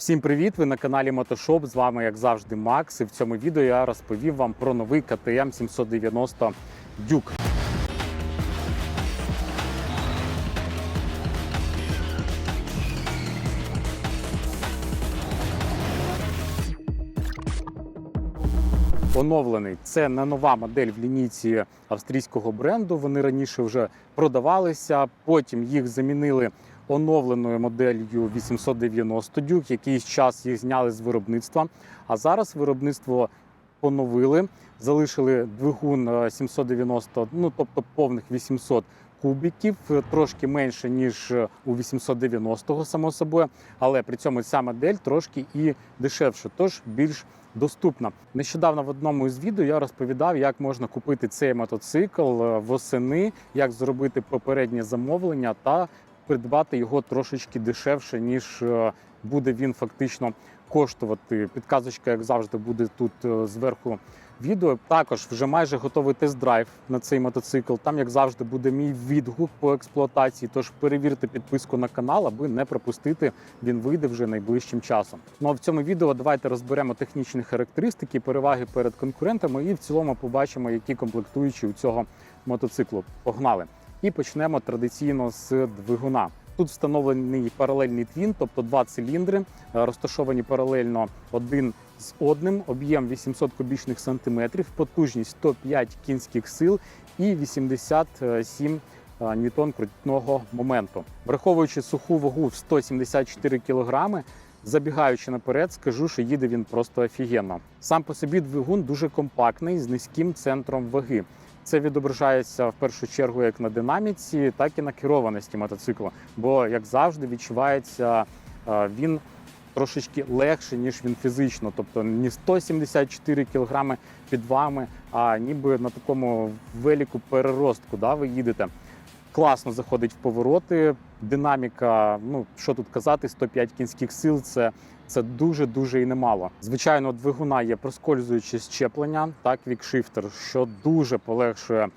Всім привіт! Ви на каналі Мотошоп. З вами, як завжди, Макс. І в цьому відео я розповів вам про новий КТМ 790 Duke. Оновлений це не нова модель в лінійці австрійського бренду. Вони раніше вже продавалися. Потім їх замінили оновленою моделлю 890 Duke. Якийсь час їх зняли з виробництва. А зараз виробництво поновили, залишили двигун е, 790, ну тобто повних 800 кубіків, е, трошки менше ніж е, у 890-го, само собою, але при цьому ця модель трошки і дешевше, тож більш доступна. Нещодавно в одному із відео я розповідав, як можна купити цей мотоцикл е, восени, як зробити попереднє замовлення та придбати його трошечки дешевше, ніж е, буде він фактично коштувати. Підказочка, як завжди, буде тут е, зверху відео. Також вже майже готовий тест-драйв на цей мотоцикл. Там, як завжди, буде мій відгук по експлуатації. Тож перевірте підписку на канал, аби не пропустити. Він вийде вже найближчим часом. Ну а в цьому відео давайте розберемо технічні характеристики, переваги перед конкурентами, і в цілому побачимо, які комплектуючі у цього мотоциклу. Погнали! І почнемо традиційно з двигуна. Тут встановлений паралельний твін, тобто два циліндри, е, розташовані паралельно один з одним, об'єм 800 кубічних сантиметрів, потужність 105 кінських сил і 87 е, ньютон крутного моменту. Враховуючи суху вагу в 174 кілограми, Забігаючи наперед, скажу, що їде він просто офігенно. Сам по собі двигун дуже компактний з низьким центром ваги. Це відображається в першу чергу як на динаміці, так і на керованості мотоцикла. Бо, як завжди, відчувається е, він трошечки легше, ніж він фізично. Тобто не 174 кг під вами, а ніби на такому велику переростку да, ви їдете. Класно заходить в повороти. Динаміка, ну що тут казати, 105 кінських сил це, це дуже дуже і немало. Звичайно, двигуна є проскользуюче щеплення, так вікшифтер, що дуже полегшує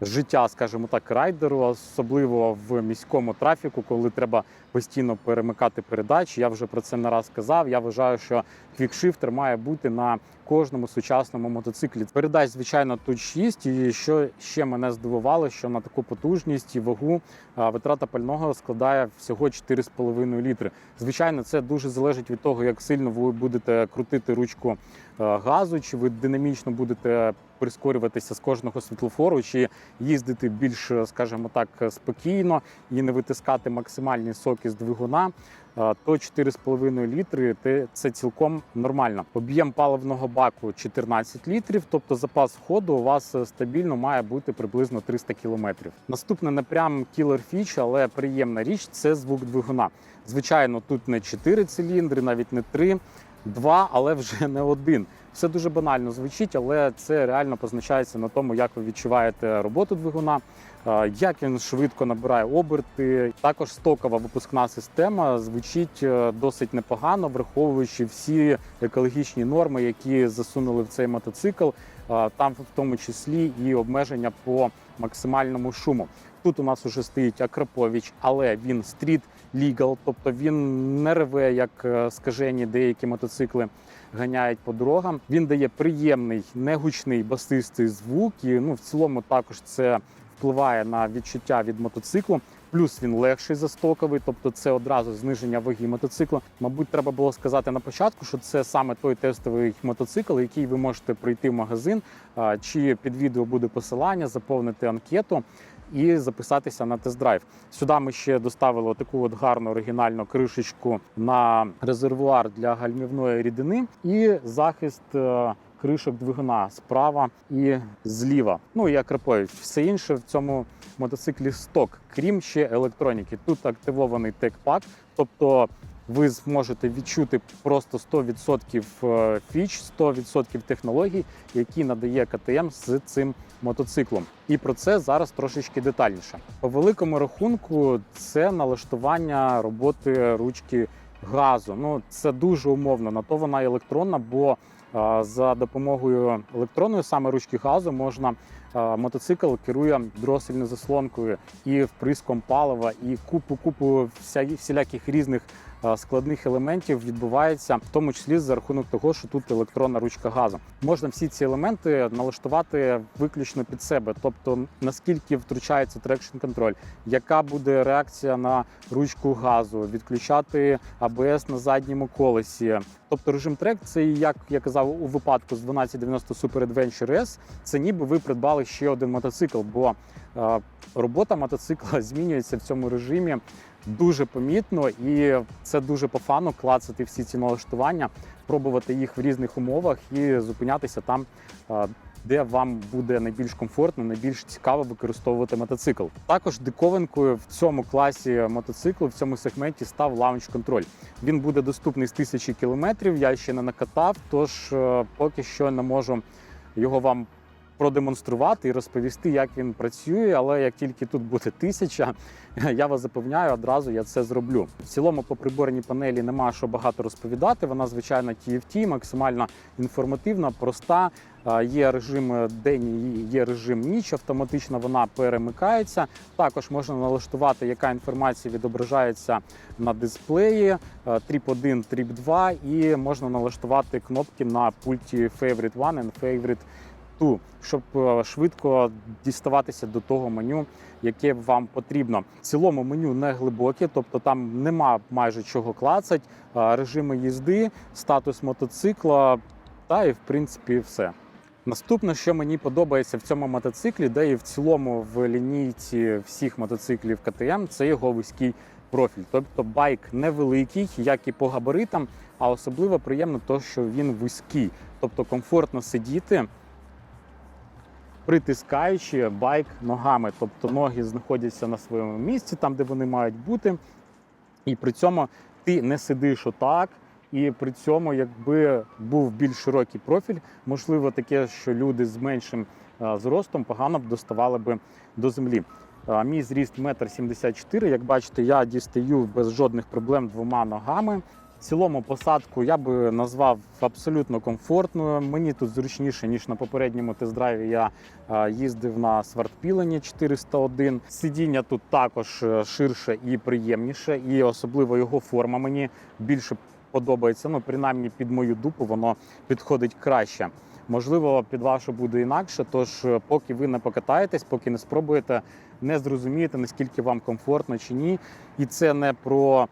життя, скажімо так, райдеру, особливо в міському трафіку, коли треба постійно перемикати передачі. Я вже про це не раз казав. Я вважаю, що квікшифтер має бути на кожному сучасному мотоциклі. Передач, звичайно, тут 6. І що ще мене здивувало, що на таку потужність і вагу витрата пального складає всього 4,5 літри. Звичайно, це дуже залежить від того, як сильно ви будете крутити ручку газу, чи ви динамічно будете прискорюватися з кожного світлофору, чи їздити більш, скажімо так, спокійно і не витискати максимальні соки з двигуна. То 4,5 літри це цілком нормально. Об'єм паливного баку 14 літрів, тобто запас ходу у вас е, стабільно має бути приблизно 300 кілометрів. Наступне не прям кілер фіч, але приємна річ це звук двигуна. Звичайно, тут не 4 циліндри, навіть не 3, 2, але вже не один. Все дуже банально звучить, але це реально позначається на тому, як ви відчуваєте роботу двигуна, е, як він швидко набирає оберти. Також стокова випускна система звучить е, досить непогано, враховуючи всі екологічні норми, які засунули в цей мотоцикл. Е, Там в тому числі і обмеження по максимальному шуму. Тут у нас уже стоїть Акрапович, але він стріт лігал, тобто він не реве, як е, скажені деякі мотоцикли ганяють по дорогам. Він дає приємний, негучний басистий звук. І ну, в цілому також це впливає на відчуття від мотоциклу. Плюс він легший за стоковий, тобто це одразу зниження ваги мотоцикла. Мабуть, треба було сказати на початку, що це саме той тестовий мотоцикл, який ви можете прийти в магазин, чи під відео буде посилання, заповнити анкету і записатися на тест-драйв. Сюди ми ще доставили таку от гарну оригінальну кришечку на резервуар для гальмівної рідини і захист. е, Кришок двигуна справа і зліва. Ну і Акрапович. Все інше в цьому мотоциклі сток, крім ще електроніки. Тут активований тек-пак, тобто ви зможете відчути просто 100% е, фіч, 100% технологій, які надає КТМ з цим мотоциклом. І про це зараз трошечки детальніше. По великому рахунку, це налаштування роботи ручки газу. Ну це дуже умовно. На то вона електронна, бо е, за допомогою електронної саме ручки газу можна е, мотоцикл керує дросельною заслонкою і вприском палива, і купу купу всіляких різних складних елементів відбувається, в тому числі за рахунок того, що тут електронна ручка газу. Можна всі ці елементи налаштувати виключно під себе, тобто наскільки втручається трекшн контроль, яка буде реакція на ручку газу, відключати АБС на задньому колесі. Тобто режим трек це як я казав у випадку з 1290 Super Adventure S, це ніби ви придбали ще один мотоцикл, бо е, робота мотоцикла змінюється в цьому режимі дуже помітно, і це дуже по фану клацати всі ці налаштування, пробувати їх в різних умовах і зупинятися там, де вам буде найбільш комфортно, найбільш цікаво використовувати мотоцикл. Також диковинкою в цьому класі мотоциклу, в цьому сегменті став лаунч контроль. Він буде доступний з тисячі кілометрів. Я ще не накатав, тож е, поки що не можу його вам продемонструвати і розповісти, як він працює. Але як тільки тут буде тисяча, я вас запевняю, одразу я це зроблю. В цілому по приборній панелі нема що багато розповідати. Вона звичайно TFT, максимально інформативна, проста. Е, Є режим день, є режим ніч. Автоматично вона перемикається. Також можна налаштувати, яка інформація відображається на дисплеї. е, Тріп 1, Тріп 2 і можна налаштувати кнопки на пульті Favorite 1 and Favorite 2, щоб е, швидко діставатися до того меню, яке вам потрібно. В цілому меню не глибоке, тобто там нема майже чого клацать, е, режими їзди, статус мотоцикла та і в принципі все. Наступне, що мені подобається в цьому мотоциклі, де і в цілому в лінійці всіх мотоциклів КТМ, це його вузький профіль. Тобто байк невеликий, як і по габаритам, а особливо приємно те, що він вузький, тобто комфортно сидіти. Притискаючи байк ногами, тобто ноги знаходяться на своєму місці, там де вони мають бути, і при цьому ти не сидиш отак, і при цьому, якби був більш широкий профіль, можливо, таке, що люди з меншим е, зростом погано б доставали би до землі. Е, Мій зріст 1,74 м. Як бачите, я дістаю без жодних проблем двома ногами. В цілому посадку я би назвав абсолютно комфортною. Мені тут зручніше, ніж на попередньому тест-драйві я е, їздив на свартпілені 401. Сидіння тут також е, ширше і приємніше, і особливо його форма мені більше подобається. Ну, принаймні під мою дупу воно підходить краще. Можливо, під вашу буде інакше. Тож, е, поки ви не покатаєтесь, поки не спробуєте, не зрозумієте, наскільки вам комфортно чи ні. І це не про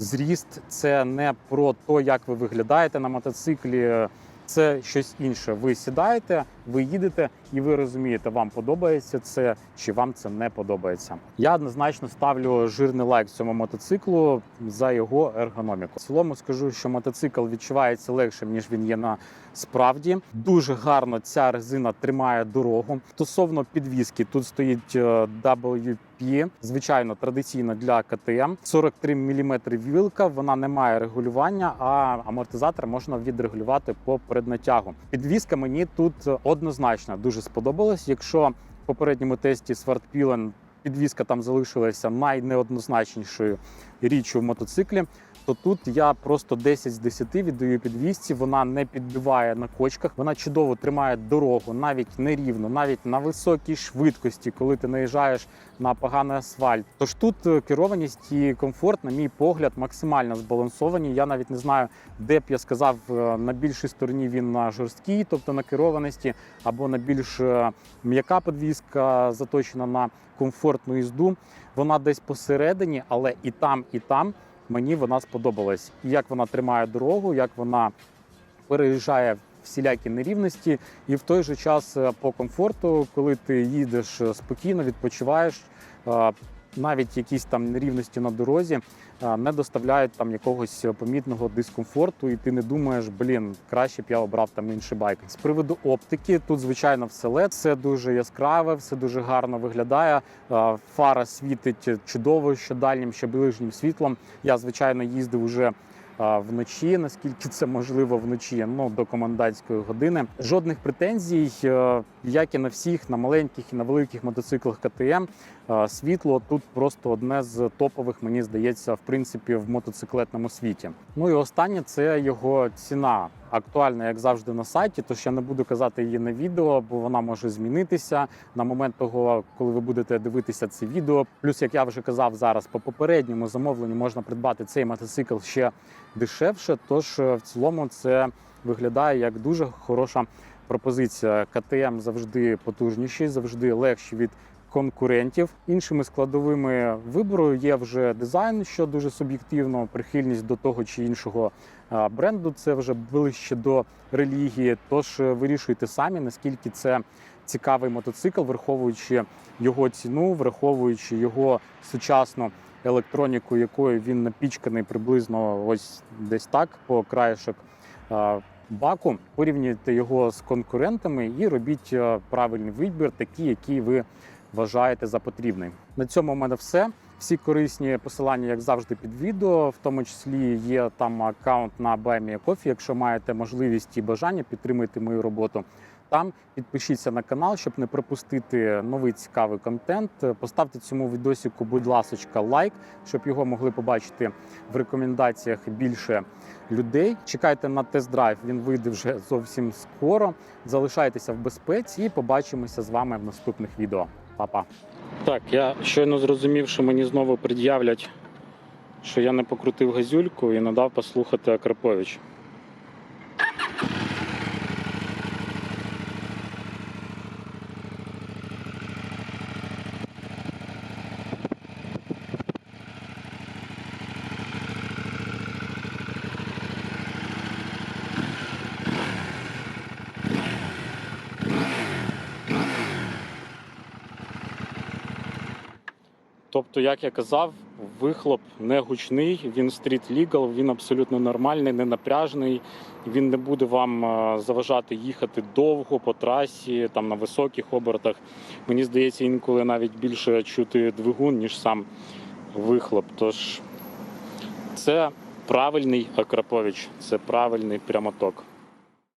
зріст, це не про те, як ви виглядаєте на мотоциклі. Це щось інше. Ви сідаєте, ви їдете, і ви розумієте, вам подобається це чи вам це не подобається. Я однозначно ставлю жирний лайк цьому мотоциклу за його ергономіку. В цілому скажу, що мотоцикл відчувається легшим ніж він є на справді. Дуже гарно ця резина тримає дорогу. Стосовно підвіски, тут стоїть е, WP, звичайно, традиційно для КТМ. 43 мм вілка, вона не має регулювання, а амортизатор можна відрегулювати по переднатягу. Підвіска мені тут однозначно дуже сподобалось. Якщо в попередньому тесті Свартпілен підвіска там залишилася найнеоднозначнішою річчю в мотоциклі, то тут я просто 10 з 10 віддаю підвісці. Вона не підбиває на кочках, вона чудово тримає дорогу, навіть нерівно, навіть на високій швидкості, коли ти наїжджаєш на поганий асфальт. Тож тут е, керованість і комфорт, на мій погляд, максимально збалансовані. Я навіть не знаю, де б я сказав е, на більшій стороні він на жорсткій, тобто на керованості, або на більш е, м'яка підвіска, заточена на комфортну їзду. Вона десь посередині, але і там, і там мені вона сподобалась. Як вона тримає дорогу, як вона переїжджає всілякі нерівності, і в той же час е, по комфорту, коли ти їдеш е, спокійно, відпочиваєш. е, Навіть якісь там нерівності на дорозі не доставляють там якогось помітного дискомфорту, і ти не думаєш, блін, краще б я обрав там інший байк. З приводу оптики, тут звичайно все LED, все дуже яскраве, все дуже гарно виглядає. Фара світить чудово, що дальнім, що ближнім світлом. Я звичайно їздив уже вночі, наскільки це можливо вночі, ну до комендантської години. Жодних претензій, е, як і на всіх, на маленьких і на великих мотоциклах КТМ. Світло тут просто одне з топових, мені здається, в принципі, в мотоциклетному світі. Ну і останнє це його ціна. Актуальна, як завжди, на сайті. Тож я не буду казати її на відео, бо вона може змінитися на момент того, коли ви будете дивитися це відео. Плюс, як я вже казав зараз, по попередньому замовленню можна придбати цей мотоцикл ще дешевше. Тож е, в цілому це виглядає як дуже хороша пропозиція. КТМ завжди потужніший, завжди легші від конкурентів. Іншими складовими вибору є вже дизайн, що дуже суб'єктивно, прихильність до того чи іншого бренду. Це вже ближче до релігії. Тож е, вирішуйте самі, наскільки це цікавий мотоцикл, враховуючи його ціну, враховуючи його сучасну електроніку, якою він напічканий приблизно ось десь так по краєшок баку. Порівнюйте його з конкурентами і робіть е, правильний вибір, такий, який ви вважаєте за потрібний. На цьому у мене все. Всі корисні посилання, як завжди, під відео. В тому числі є там аккаунт на BuyMeACoffee. Якщо маєте можливість і бажання, підтримуйте мою роботу. Там підпишіться на канал, щоб не пропустити новий цікавий контент. Поставте цьому відосику, будь ласочка, лайк, щоб його могли побачити в рекомендаціях більше людей. Чекайте на тест-драйв. Він вийде вже зовсім скоро. Залишайтеся в безпеці і побачимося з вами в наступних відео. Па-па. Так, я щойно зрозумів, що мені знову пред'являть, що я не покрутив газюльку і надав послухати Акрапович. Тобто, як я казав, вихлоп не гучний, він стріт лігал, він абсолютно нормальний, не напряжний. Він не буде вам е, заважати їхати довго по трасі, там на високих обертах. Мені здається, інколи навіть більше чути двигун, ніж сам вихлоп. Тож це правильний Акрапович, це правильний прямоток.